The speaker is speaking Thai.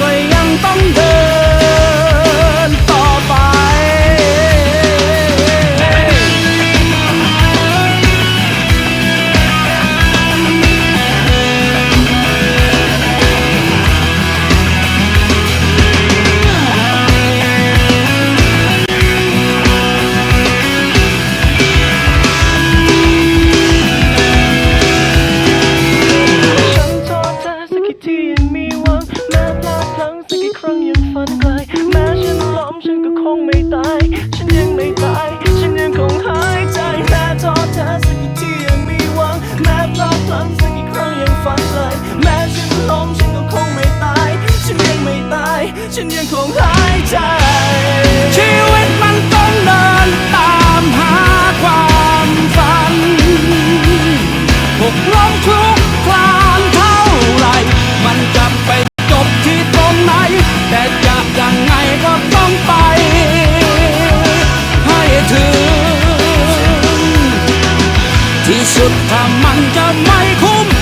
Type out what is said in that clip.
ก็ยังต้องเดิน ที่สุดถ้ามันจะไม่คุ้ม